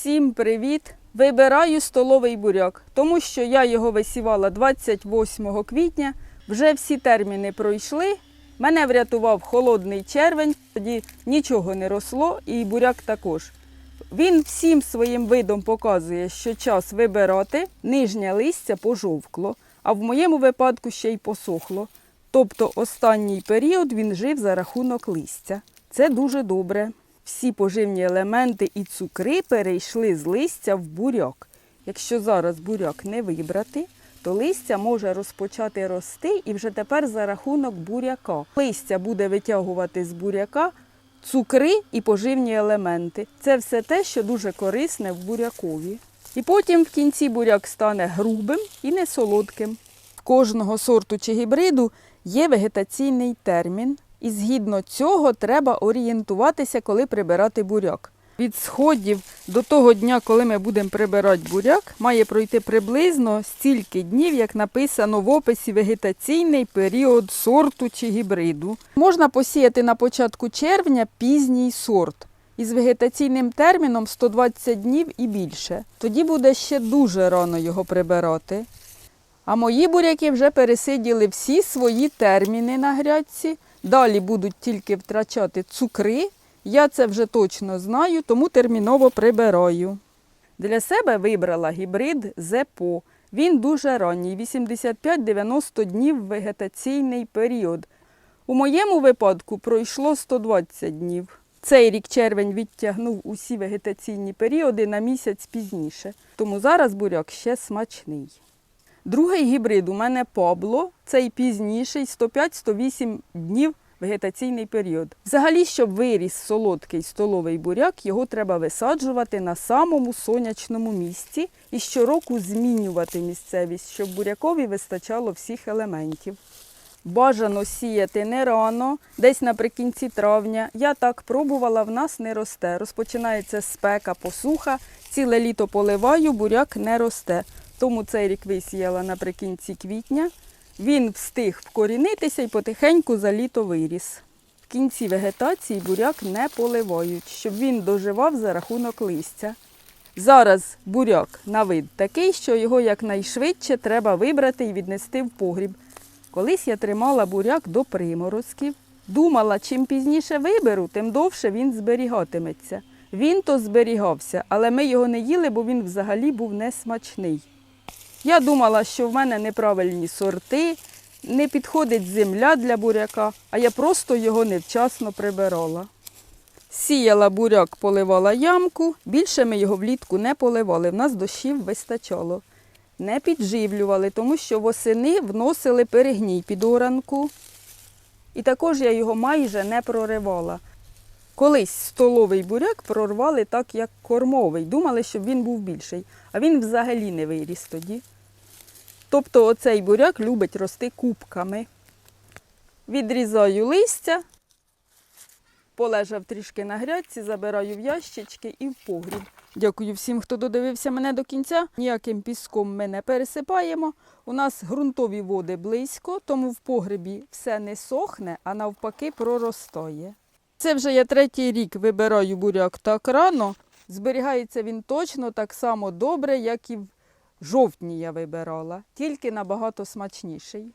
Всім привіт! Вибираю столовий буряк, тому що я його висівала 28 квітня. Вже всі терміни пройшли. Мене врятував холодний червень, тоді нічого не росло, і буряк також. Він всім своїм видом показує, що час вибирати, нижнє листя пожовкло, а в моєму випадку ще й посохло. Тобто останній період він жив за рахунок листя. Це дуже добре. Всі поживні елементи і цукри перейшли з листя в буряк. Якщо зараз буряк не вибрати, то листя може розпочати рости і вже тепер за рахунок буряка. Листя буде витягувати з буряка цукри і поживні елементи. Це все те, що дуже корисне в бурякові. І потім в кінці буряк стане грубим і не солодким. В кожного сорту чи гібриду є вегетаційний термін, і згідно цього треба орієнтуватися, коли прибирати буряк. Від сходів до того дня, коли ми будемо прибирати буряк, має пройти приблизно стільки днів, як написано в описі вегетаційний період сорту чи гібриду. Можна посіяти на початку червня пізній сорт із вегетаційним терміном 120 днів і більше. Тоді буде ще дуже рано його прибирати. А мої буряки вже пересиділи всі свої терміни на грядці. Далі будуть тільки втрачати цукри. Я це вже точно знаю, тому терміново прибираю. Для себе вибрала гібрид ЗЕПО. Він дуже ранній, 85-90 днів вегетаційний період. У моєму випадку пройшло 120 днів. Цей рік червень відтягнув усі вегетаційні періоди на місяць пізніше, тому зараз буряк ще смачний. Другий гібрид у мене Пабло, цей пізніший, 105-108 днів вегетаційний період. Взагалі, щоб виріс солодкий столовий буряк, його треба висаджувати на самому сонячному місці і щороку змінювати місцевість, щоб бурякові вистачало всіх елементів. Бажано сіяти не рано, десь наприкінці травня. Я так пробувала, в нас не росте. Розпочинається спека, посуха, ціле літо поливаю, буряк не росте. Тому цей рік висіяла наприкінці квітня. Він встиг вкорінитися і потихеньку за літо виріс. В кінці вегетації буряк не поливають, щоб він доживав за рахунок листя. Зараз буряк на вид такий, що його якнайшвидше треба вибрати і віднести в погріб. Колись я тримала буряк до приморозків. Думала, чим пізніше виберу, тим довше він зберігатиметься. Він то зберігався, але ми його не їли, бо він взагалі був несмачний. Я думала, що в мене неправильні сорти, не підходить земля для буряка, а я просто його невчасно прибирала. Сіяла буряк, поливала ямку, більше ми його влітку не поливали, в нас дощів вистачало. Не підживлювали, тому що восени вносили перегній під оранку. І також я його майже не проривала. Колись столовий буряк прорвали так, як кормовий. Думали, щоб він був більший, а він взагалі не виріс тоді. Тобто оцей буряк любить рости кубками. Відрізаю листя, полежав трішки на грядці, забираю в ящички і в погріб. Дякую всім, хто додивився мене до кінця. Ніяким піском ми не пересипаємо. У нас ґрунтові води близько, тому в погребі все не сохне, а навпаки проростає. Це вже я третій рік вибираю буряк так рано. Зберігається він точно так само добре, як і в жовтні я вибирала, тільки набагато смачніший.